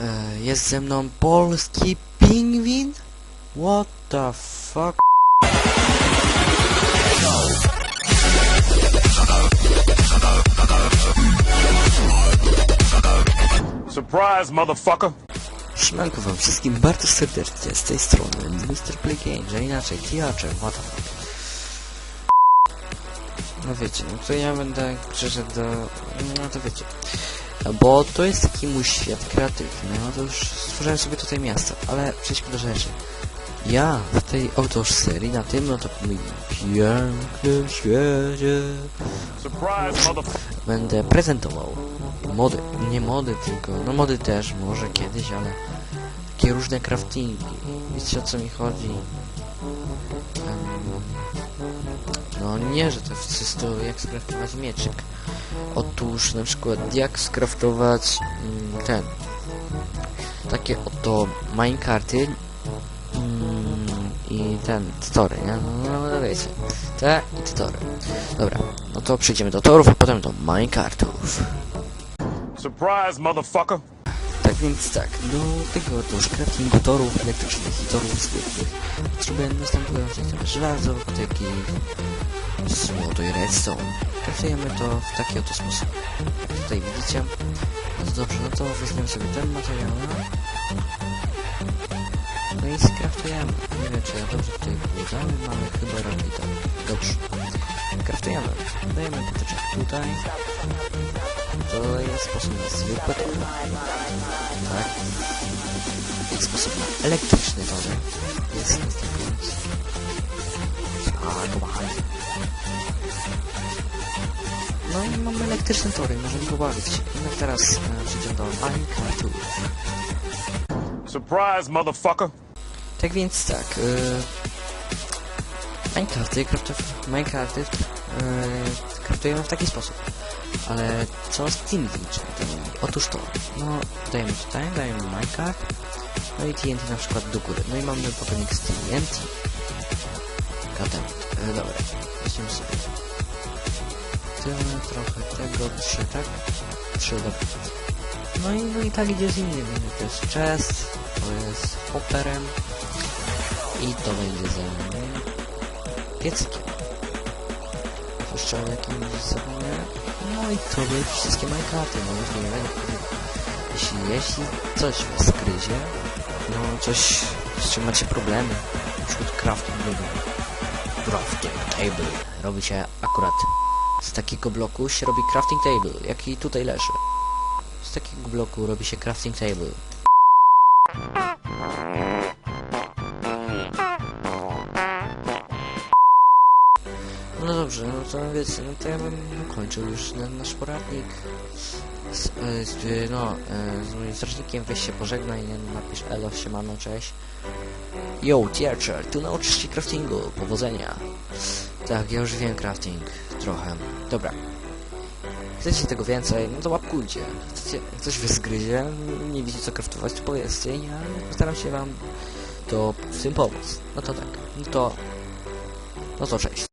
E, jest ze mną polski pingwin? What the fuck? Surprise, motherfucker! Siemanko wam wszystkim bardzo serdecznie z tej strony Mr. Play Game, że inaczej Tiacze, what the fuck. No wiecie, no to ja będę przyszedł do... no to wiecie. Bo to jest taki mój świat kreatywny, no to już stworzyłem sobie tutaj miasto, ale przejdźmy do rzeczy. Ja w tej oto serii, na tym, no to moim pięknym świecie będę prezentował mody, nie mody tylko, no mody też może kiedyś, ale takie różne craftingi, wiecie o co mi chodzi? No nie, że to to jak skraftować mieczyk. Otóż na przykład jak skraftować mm, ten, takie oto minecarty mm, i ten, tory, nie? No, no, no wiecie, te i tory. Dobra, no to przejdziemy do torów, a potem do minecartów. Surprise, motherfucker! Tak więc tak, do tego już craftingu torów elektrycznych i torów zwykłych potrzebuję następujących żelazo, patyki, złoto i redstone. Craftujemy to w taki oto sposób. Jak tutaj widzicie. No dobrze, no to weźmiemy sobie ten materiał. No i skraftujemy. Nie wiem czy ja dobrze tutaj powiedziałem, mamy chyba raczej tak. Dobrze. Kraftujemy. Dajemy patyczek tutaj. To jest sposób na zwykłe tory. Tak. Jest sposób na elektryczny tory. Jest następujący. A, kochani. No i mamy elektryczne tory, możemy pobawić się. No teraz e, przejdziemy do Minecraftu. Surprise, motherfucker! Tak więc tak. Yy, Minecrafty, Minecrafty yy, craftujemy w taki sposób. Ale co z liczy? Otóż to. No, dajemy tutaj, dajemy Minecraft. No i TNT na przykład do góry. No i mamy potem z TNT. Katem. Yy, dobra. Weźmiemy sobie. Tyle, trochę tego, trzy, tak? Trzy, dobra. No i, no i tak idzie z innymi. To jest chest, to jest hopperem i to będzie ze mną piecykiem. O jakimś zapomniałem. No i to były wszystkie Minecrafty, no już nie będę. Jeśli, jeśli coś was gryzie, no coś, z czym macie problemy, na przykład crafting table. Crafting table robi się akurat z takiego bloku się robi crafting table, jaki tutaj leży. Z takiego bloku robi się crafting table. No dobrze, no to wiecie, no to ja bym kończył już na, nasz poradnik. Z, e, z, e, no, e, z moim strażnikiem weź się pożegnaj, napisz elo, siemano, cześć. Yo, teacher, tu nauczysz się craftingu, powodzenia. Tak, ja już wiem crafting, trochę. Dobra. Chcecie tego więcej, no to łapkujcie. Chcecie, coś wyzgryzie, nie wiecie co craftować, to powiedzcie, ja postaram się wam to w tym pomóc. No to tak, no to... No to cześć.